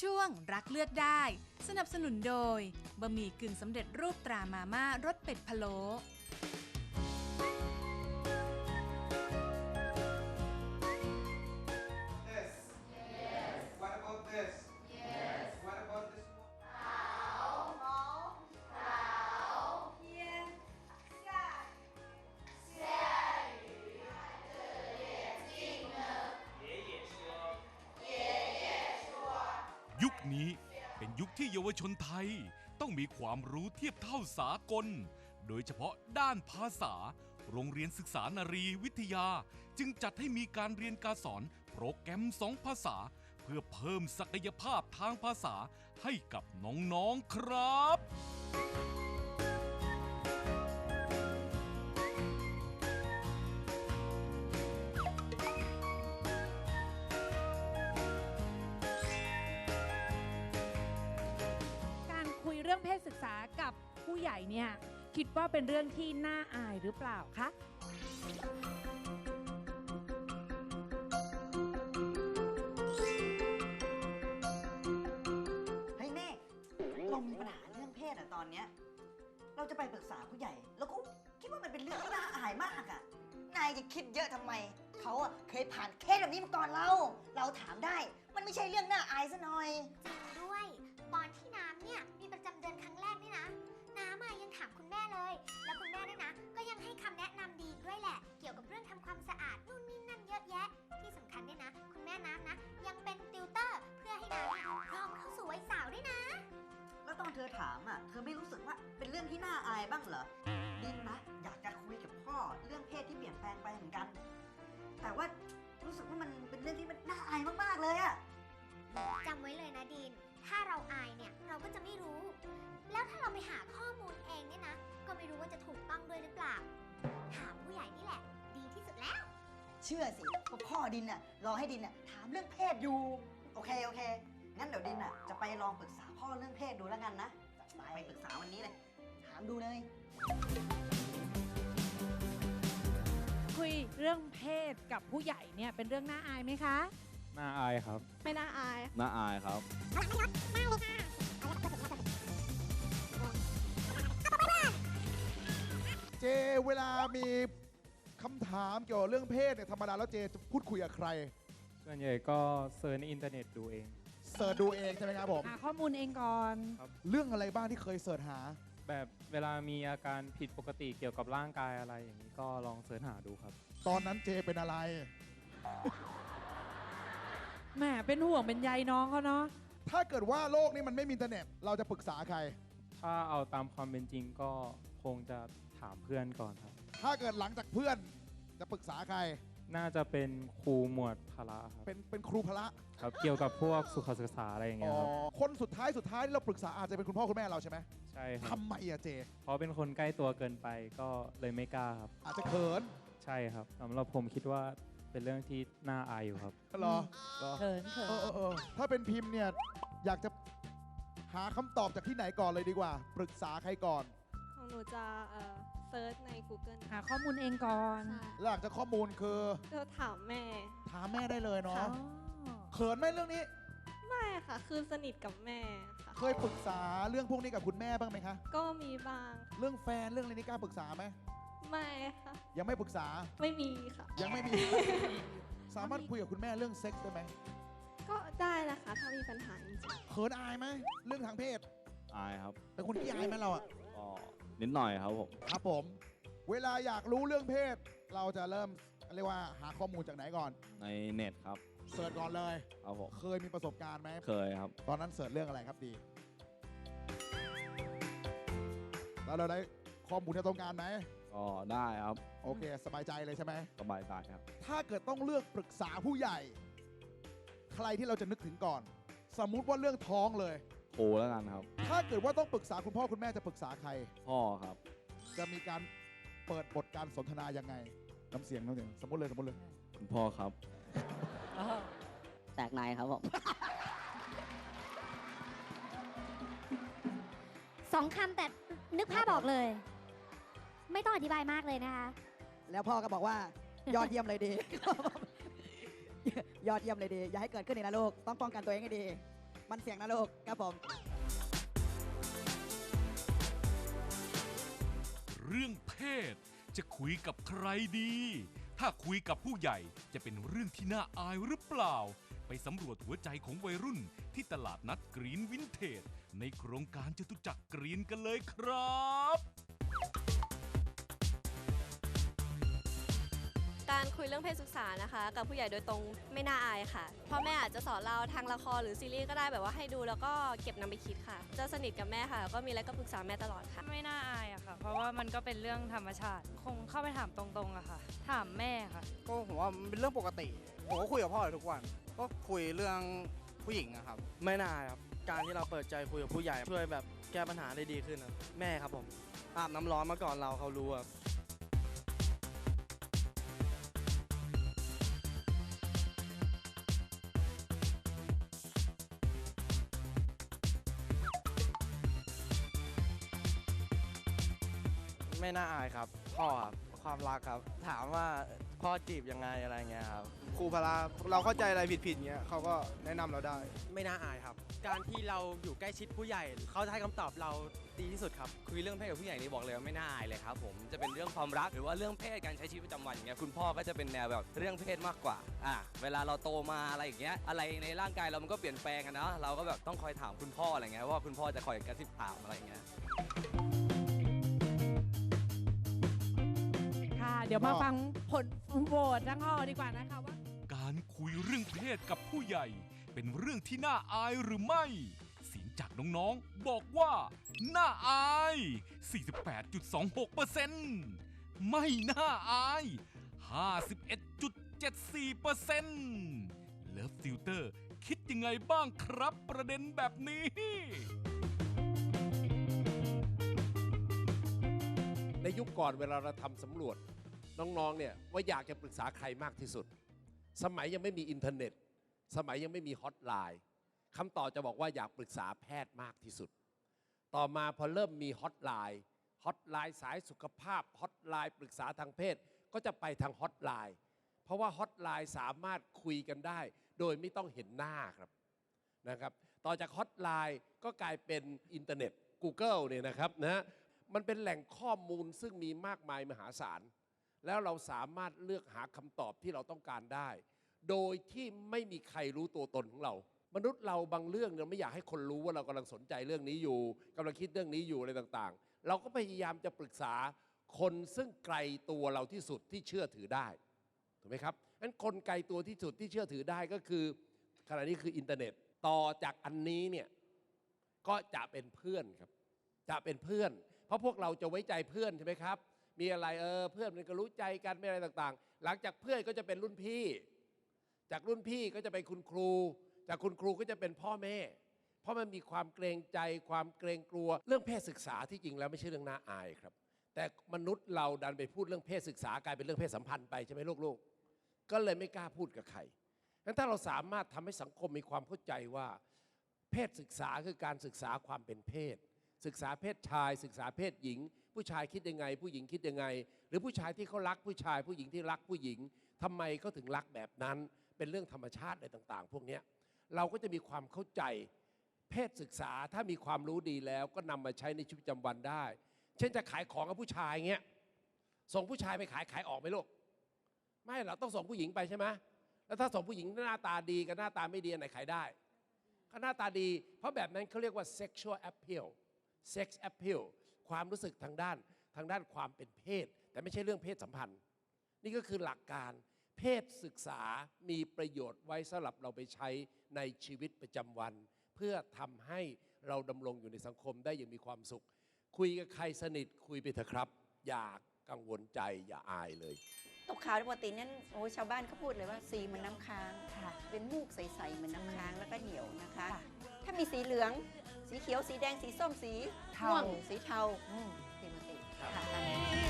ช่วงรักเลือกได้ สนับสนุนโดยบะหมี่กึ่งสำเร็จรูปตรามาม่ารสเป็ดพะโล้ เป็นยุคที่เยาวชนไทยต้องมีความรู้เทียบเท่าสากล โดยเฉพาะด้านภาษา โรงเรียนศึกษานารีวิทยา จึงจัดให้มีการเรียนการสอนโปรแกรมสองภาษา เพื่อเพิ่มศักยภาพทางภาษาให้กับน้องๆครับ ญ่เนี่ยคิดว่าเป็นเรื่องที่น่าอายหรือเปล่าคะเฮ้ยเมฆเรามีปัญหาเรื่องเพศอะตอนเนี้ยเราจะไปปรึกษาผู้ใหญ่ แล้วก็คิดว่ามันเป็นเรื่องที่น่าอายมากอะนายจะคิดเยอะทำไม เขาอะเคยผ่านเคสแบบนี้มาก่อนเรา เราถามได้ มันไม่ใช่เรื่องน่าอายซะหน่อย ถามคุณแม่เลย แล้วคุณแม่เนี่ยนะ ก็ยังให้คำแนะนำดีด้วยแหละ เกี่ยวกับเรื่องทำความสะอาดนู่นนี่นั่นเยอะแยะ ที่สำคัญเนี่ยนะ คุณแม่น้ำนะ ยังเป็นติวเตอร์เพื่อให้น้ำเนี่ยพร้อมเข้าสู่วัยสาวด้วยนะ แล้วตอนเธอถามอะเธอไม่รู้สึกว่าเป็นเรื่องที่น่าอายบ้างเหรอดินนะอยากจะคุยกับพ่อเรื่องเพศที่เปลี่ยนแปลงไปเหมือนกัน แต่ว่ารู้สึกว่ามันเป็นเรื่องที่มันน่าอายมากๆเลยอะจำไว้เลยนะดีนถ้าเราอายเนี่ยเราก็จะ เชื่อสิว่าพ่อดินน่ะรอให้ดินน่ะถามเรื่องเพศอยู่ โอเคโอเค งั้นเดี๋ยวดินน่ะจะไปลองปรึกษาพ่อเรื่องเพศดูแล้วกันนะ ไปปรึกษาวันนี้เลย ถามดูเลย คุยเรื่องเพศกับผู้ใหญ่เนี่ยเป็นเรื่องน่าอายไหมคะ น่าอายครับ ไม่น่าอายน่าอายครับ เจเวลามี คำถามเกี่ยวกับเรื่องเพศเนี่ยธรรมดาแล้วเจจะพูดคุยกับใครส่วนใหญ่ก็เซิร์ชในอินเทอร์เน็ตดูเอง เสิร์ชดูเองใช่ไหมครับผม หาข้อมูลเองก่อน เรื่องอะไรบ้างที่เคยเสิร์ชหา แบบเวลามีอาการผิดปกติเกี่ยวกับร่างกายอะไรอย่างนี้ก็ลองเสิร์ชหาดูครับ ตอนนั้นเจเป็นอะไร แหมเป็นห่วงเป็นใยน้องเขาเนาะ ถ้าเกิดว่าโลกนี้มันไม่มีอินเทอร์เน็ต เราจะปรึกษาใคร ถ้าเอาตามความเป็นจริงก็คงจะถามเพื่อนก่อนครับ ถ้าเกิดหลังจากเพื่อนจะปรึกษาใคร น่าจะเป็นครูหมวดพละครับเป็นเป็นครูพละครับ เกี่ยวกับพวกสุขศึกษาอะไรอย่างเงี้อ๋ยอครับคนสุดท้ายสุดท้ายที่เราปรึกษาอาจจะเป็นคุณพ่อคุณแม่เราใช่ไหมใช่ครับ ทำไมอะเจ เพราะเป็นคนใกล้ตัวเกินไปก็เลยไม่กล้าครับ อาจจะเขินใช่ครับสำหรับผมคิดว่าเป็นเรื่องที่น่าอายอยู่ครับ เหรอก็เขินเขินเออเออเออถ้าเป็นพิมพ์เนี่ยอยากจะหาคำตอบจากที่ไหนก่อนเลยดีกว่า ปรึกษาใครก่อน ของหนูจะเอ่อเซิร์ชใน Google หาข้อมูลเองก่อนใช่แล้วหลังจากข้อมูลคือก็ถามแม่ถามแม่ได้เลยเนาะค่ะเขินไหมเรื่องนี้ ไม่ค่ะ คือสนิทกับแม่ค่ะ เคยปรึกษาเรื่องพวกนี้กับคุณแม่บ้างไหมคะ ก็มีบ้างเรื่องแฟนเรื่องอะไรนี่กล้าปรึกษาไหมไม่ค่ะ ยังไม่ปรึกษาไม่มีค่ะ ยังไม่มี สามารถคุยกับคุณแม่เรื่องเซ็กส์ได้ไหมก็ได้นะคะถ้ามีปัญหาจริงเขินอายไหมเรื่องทางเพศ อายครับเป็นคนที่อายไหมเราอะก็ นิดหน่อยครับผม ครับผม เวลาอยากรู้เรื่องเพศ เราจะเริ่มเรียกว่าหาข้อมูลจากไหนก่อน ในเน็ตครับ เสิร์ชก่อนเลย ครับผม เคยมีประสบการณ์ไหม เคยครับ ตอนนั้นเสิร์ชเรื่องอะไรครับดี แล้วเราได้ข้อมูลที่ต้องการไหมก็ได้ครับ โอเค สบายใจเลยใช่ไหม สบายใจครับ ถ้าเกิดต้องเลือกปรึกษาผู้ใหญ่ ใครที่เราจะนึกถึงก่อน สมมุติว่าเรื่องท้องเลย ครูแล้วกันครับถ้าเกิดว่าต้องปรึกษาคุณพ่อคุณแม่จะปรึกษาใคร พ่อครับ จะมีการเปิดบทการสนทนายังไงน้ำเสียงน้ำเสียงสมมติเลยสมมติเลย คุณพ่อครับ แตกในครับผมสองคำแต่นึกภาพออกเลย ไม่ต้องอธิบายมากเลยนะคะ แล้วพ่อก็บอกว่า ยอดเยี่ยมเลยดี ยอดเยี่ยมเลยดี อย่าให้เกิดขึ้นอีกนะลูก ต้องป้องกันตัวเองให้ดี มันเสียงนะลูกครับผม เรื่องเพศ จะคุยกับใครดี ถ้าคุยกับผู้ใหญ่จะเป็นเรื่องที่น่าอายหรือเปล่า ไปสำรวจหัวใจของวัยรุ่น ที่ตลาดนัดกรีนวินเทจในโครงการจตุจักรกรีนกันเลยครับ การคุยเรื่องเพศศึกษานะคะ กับผู้ใหญ่โดยตรงไม่น่าอายค่ะพ่อแม่อาจจะสอนเราทางละครหรือซีรีส์ก็ได้แบบว่าให้ดูแล้วก็เก็บนำไปคิดค่ะ จะสนิทกับแม่ค่ะแล้วก็มีอะไรก็ปรึกษาแม่ตลอดค่ะ ไม่น่าอายอะค่ะ เพราะว่ามันก็เป็นเรื่องธรรมชาติ คงเข้าไปถามตรงๆอะค่ะ ถามแม่ค่ะ ก็ผมว่ามันเป็นเรื่องปกติผมก็คุยกับพ่ออยู่ทุกวัน ก็คุยเรื่องผู้หญิงอะครับ ไม่น่าครับการที่เราเปิดใจคุยกับผู้ใหญ่ช่วยแบบแก้ปัญหาได้ดีขึ้นครับแม่ครับผมอาบน้ำร้อนมาก่อนเราเขารู้ครับ ไม่น่าอายครับพ่อครับความรักครับ ถามว่าพ่อจีบยังไงอะไรเงี้ยครับครูพลาเราเข้าใจอะไรผิดๆเงี้ยเขาก็แนะนำเราได้ ไม่น่าอายครับ การที่เราอยู่ใกล้ชิดผู้ใหญ่ เขาจะให้คำตอบเราดีที่สุดครับ คุยเรื่องเพศกับผู้ใหญ่นี่บอกเลยว่าไม่น่าอายเลยครับผมจะเป็นเรื่องความรักหรือว่าเรื่องเพศการใช้ชีวิตประจำวันอย่างเงี้ยคุณพ่อก็จะเป็นแนวแบบเรื่องเพศมากกว่าอะเวลาเราโตมาอะไรอย่างเงี้ยอะไรในร่างกายเรามันก็เปลี่ยนแปลงอะเนาะเราก็แบบต้องคอยถามคุณพ่ออะไรเงี้ยว่าคุณพ่อจะคอยกระซิบถามอะไรอย่างเงี้ย เดี๋ยวมาฟังผลโหวตทั้งห้อดีกว่านะคะว่า การคุยเรื่องเพศกับผู้ใหญ่ เป็นเรื่องที่น่าอายหรือไม่ เสียงจากน้องๆ บอกว่า น่าอาย 48.26%ไม่น่าอาย 51.74%เลิฟติวเตอร์คิดยังไงบ้างครับประเด็นแบบนี้ในยุคก่อนเวลาเราทำสำรวจ น้องๆเนี่ยว่าอยากจะปรึกษาใครมากที่สุด สมัยยังไม่มีอินเทอร์เน็ต สมัยยังไม่มีฮอตไลน์คำตอบจะบอกว่าอยากปรึกษาแพทย์มากที่สุด ต่อมาพอเริ่มมีฮอตไลน์ฮอตไลน์สายสุขภาพฮอตไลน์ปรึกษาทางเพศก็จะไปทางฮอตไลน์เพราะว่าฮอตไลน์สามารถคุยกันได้ โดยไม่ต้องเห็นหน้าครับนะครับ ต่อจากฮอตไลน์ก็กลายเป็นอินเทอร์เน็ต Google เนี่ยนะครับนะมันเป็นแหล่งข้อมูลซึ่งมีมากมายมหาศาล แล้วเราสามารถเลือกหาคำตอบที่เราต้องการได้ โดยที่ไม่มีใครรู้ตัวตนของเรา มนุษย์เราบางเรื่องเนี่ยไม่อยากให้คนรู้ว่าเรากำลังสนใจเรื่องนี้อยู่กำลังคิดเรื่องนี้อยู่อะไรต่างๆ เราก็พยายามจะปรึกษาคนซึ่งไกลตัวเราที่สุดที่เชื่อถือได้ถูกไหมครับงั้นคนไกลตัวที่สุดที่เชื่อถือได้ก็คือขณะนี้คืออินเทอร์เน็ตต่อจากอันนี้เนี่ยก็จะเป็นเพื่อนครับจะเป็นเพื่อน เพราะพวกเราจะไว้ใจเพื่อนใช่ไหมครับ มีอะไรเออเพื่อนมันก็รู้ใจกันไม่อะไรต่างๆ หลังจากเพื่อนก็จะเป็นรุ่นพี่ จากรุ่นพี่ก็จะเป็นคุณครู จากคุณครูก็จะเป็นพ่อแม่ เพราะมันมีความเกรงใจความเกรงกลัว เรื่องเพศศึกษาที่จริงแล้วไม่ใช่เรื่องน่าอายครับ แต่มนุษย์เราดันไปพูดเรื่องเพศศึกษากลายเป็นเรื่องเพศสัมพันธ์ไปใช่ไหมลูกๆ ก็เลยไม่กล้าพูดกับใครงั้นถ้าเราสามารถทำให้สังคมมีความเข้าใจว่า เพศศึกษาคือการศึกษาความเป็นเพศ ศึกษาเพศชาย ศึกษาเพศหญิง ผู้ชายคิดยังไง ผู้หญิงคิดยังไง หรือผู้ชายที่เขารักผู้ชาย ผู้หญิงที่รักผู้หญิงทำไมเขาถึงรักแบบนั้น เป็นเรื่องธรรมชาติอะไรต่าง ๆ พวกนี้เราก็จะมีความเข้าใจเพศศึกษาถ้ามีความรู้ดีแล้วก็นำมาใช้ในชีวิตประจำวันได้ เช่นจะขายของกับผู้ชายเงี้ยส่งผู้ชายไปขายขายออกไหมลูกไม่เราต้องส่งผู้หญิงไปใช่ไหมแล้วถ้าส่งผู้หญิงหน้าตาดีกับหน้าตาไม่ดีอันไหนขายได้ก็หน้าตาดี เพราะแบบนั้นเขาเรียกว่า sexual appeal sex appeal ความรู้สึกทางด้านทางด้านความเป็นเพศ แต่ไม่ใช่เรื่องเพศสัมพันธ์ นี่ก็คือหลักการเพศศึกษามีประโยชน์ไว้สำหรับเราไปใช้ในชีวิตประจำวัน เพื่อทำให้เราดำรงอยู่ในสังคมได้อย่างมีความสุข คุยกับใครสนิทคุยไปเถอะครับ อย่ากังวลใจอย่าอายเลย ตกขาวปกตินั้นโอ้ชาวบ้านเขาพูดเลยว่าสีเหมือนน้ำค้างเป็นมูกใสๆเหมือนน้ำค้างแล้วก็เหนียวนะคะ ถ้ามีสีเหลือง สีเขียวสีแดงสีส้มสีม่วงสีเทาปกติค่ะ